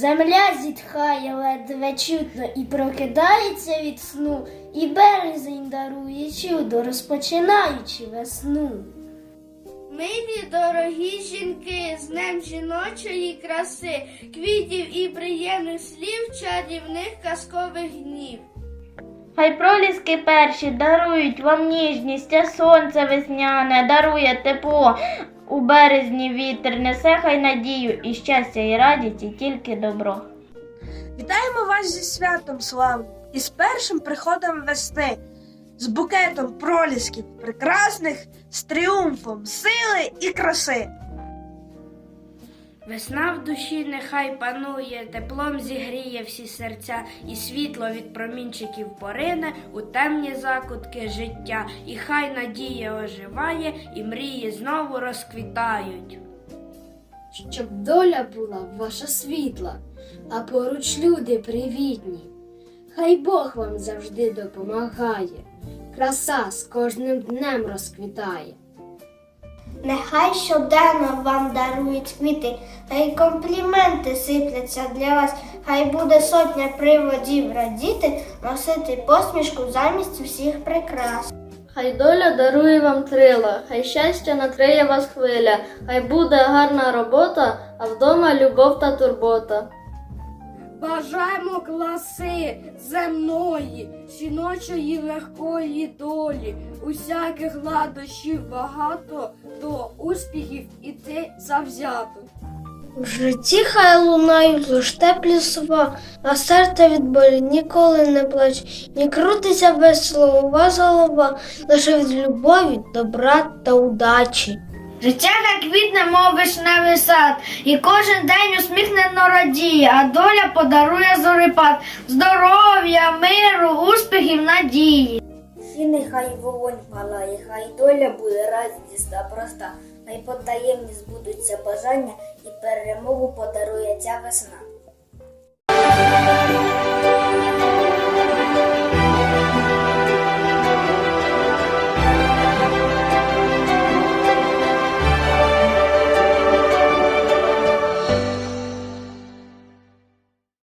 Земля зітхає ледве чутно і прокидається від сну, і березень дарує чудо, розпочинаючи весну. Милі дорогі жінки, з днем жіночої краси, квітів і приємних слів, чарівних казкових днів. Хай проліски перші дарують вам ніжність, а сонце весняне дарує тепло. У березні вітер несе хай надію і щастя, і радість, і тільки добро. Вітаємо вас зі святом славним і з першим приходом весни, з букетом пролісків прекрасних, з тріумфом сили і краси. Весна в душі нехай панує, теплом зігріє всі серця, і світло від промінчиків порине у темні закутки життя, і хай надія оживає, і мрії знову розквітають. щоб доля була ваша світла, а поруч люди привітні. Хай Бог вам завжди допомагає, краса з кожним днем розквітає. Нехай щоденно вам дарують квіти, хай компліменти сипляться для вас, хай буде сотня приводів радіти, носити посмішку замість всіх прикрас. Хай доля дарує вам крила, хай щастя накриє вас хвиля, хай буде гарна робота, а вдома любов та турбота. Бажаємо класи земної, жіночої легкої долі, усяких ладощів багато, до успіхів іти завзято. В житті хай лунають лиш теплі слова, а серце від болі ніколи не плаче, ні крутиться без слова голова, лише від любові, добра та удачі. Життя як квітне, мов вишневий сад, і кожен день усміхнено радіє, а доля подарує зорипад, здоров'я, миру, успіхів, надії. І нехай вогонь палає, хай доля буде радісна, проста, хай потаємні збудуться бажання і перемогу подарує ця весна.